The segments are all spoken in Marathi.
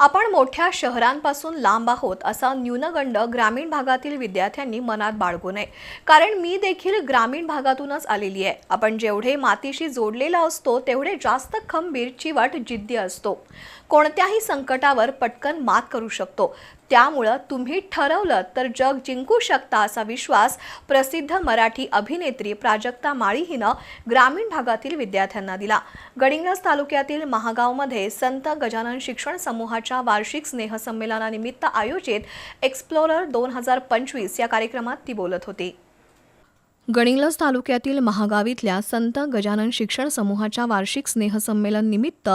आपण मोठ्या शहरांपासून लांब आहोत असा न्यूनगंड ग्रामीण भागातील विद्यार्थ्यांनी मनात बाळगू नये. कारण मी देखील ग्रामीण भागातूनच आलेली आहे. आपण जेवढे मातीशी जोडलेला असतो तेवढे जास्त खंबीर चिवट जिद्दी असतो. कोणत्याही संकटावर पटकन मात करू शकतो. त्यामुळं तुम्ही ठरवलं तर जग जिंकू शकता असा विश्वास प्रसिद्ध मराठी अभिनेत्री प्राजक्ता माळी हिनं ग्रामीण भागातील विद्यार्थ्यांना दिला. गडिंग्लज तालुक्यातील महागावमध्ये संत गजानन शिक्षण समूहाच्या वार्षिक स्नेहसंमेलनानिमित्त आयोजित एक्सप्लोरर दोन हजार पंचवीस या कार्यक्रमात ती बोलत होती. गणिंगलज तालुक्यातील महागाव इथल्या संत गजानन शिक्षण समूहाच्या वार्षिक स्नेहसंमेलन निमित्त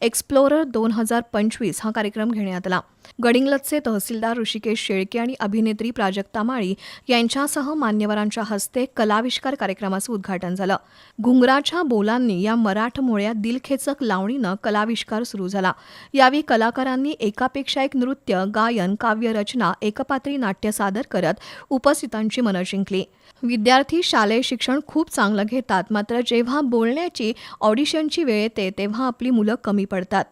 एक्सप्लोरर दोन हजार पंचवीस हा कार्यक्रम घेण्यात आला. गडिंग्लजचे तहसीलदार ऋषिकेश शेळके आणि अभिनेत्री प्राजक्ता माळी यांच्यासह मान्यवरांच्या हस्ते कलाविष्कार कार्यक्रमाचं उद्घाटन झालं. घुंगराच्या बोलांनी या मराठमोळ्या दिलखेचक लावणीनं कलाविष्कार सुरू झाला. यावेळी कलाकारांनी एकापेक्षा एक नृत्य गायन काव्यरचना एकपात्री नाट्य सादर करत उपस्थितांची मनं जिंकली विद्यार्थी शालेय शिक्षण खूप चांगलं घेतात मात्र जेव्हा बोलण्याची ऑडिशनची वेळ येते तेव्हा आपली मुलं कमी पडतात.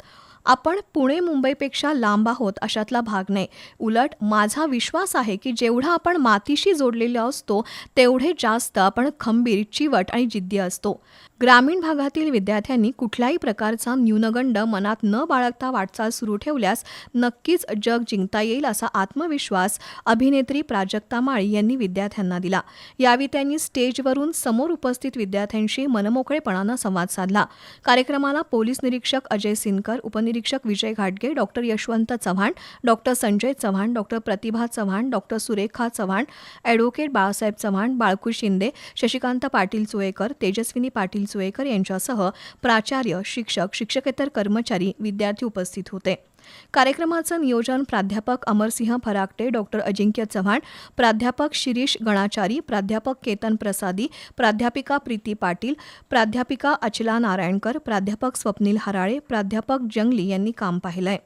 आपण पुणे मुंबईपेक्षा लांब आहोत अशातला भाग नाही. उलट माझा विश्वास आहे की जेवढा आपण मातीशी जोडलेलो असतो तेवढे जास्त आपण खंबीर चिवट आणि जिद्दी असतो. ग्रामीण भागातील विद्यार्थ्यांनी कुठल्याही प्रकारचा न्यूनगंड मनात न बाळगता वाटचाल सुरू ठेवल्यास नक्कीच जग जिंकता येईल असा आत्मविश्वास अभिनेत्री प्राजक्ता माळी यांनी विद्यार्थ्यांना दिला. यावेळी त्यांनी स्टेजवरून समोर उपस्थित विद्यार्थ्यांशी मनमोकळेपणानं संवाद साधला. कार्यक्रमाला पोलीस निरीक्षक अजय सिनकर उपनिरीक्षक विजय घाटगे doctor Yashwant Chavan doctor Sanjay Chavan doctor Pratibha Chavan doctor Surekha Chavan advocate Balasaheb Chavan Balku Shinde Shashikant Patil Chuekar Tejaswini Patil Chuekar यांच्यासह प्राचार्य शिक्षक शिक्षकेतर कर्मचारी विद्यार्थी उपस्थित होते. कार्यक्रमाचं नियोजन प्राध्यापक अमरसिंह फराकटे डॉक्टर अजिंक्य चव्हाण प्राध्यापक शिरीष गणाचारी प्राध्यापक केतन प्रसादी प्राध्यापिका प्रीती पाटील प्राध्यापिका अचला नारायणकर प्राध्यापक स्वप्नील हराळे प्राध्यापक जंगली यांनी काम पाहिलंय.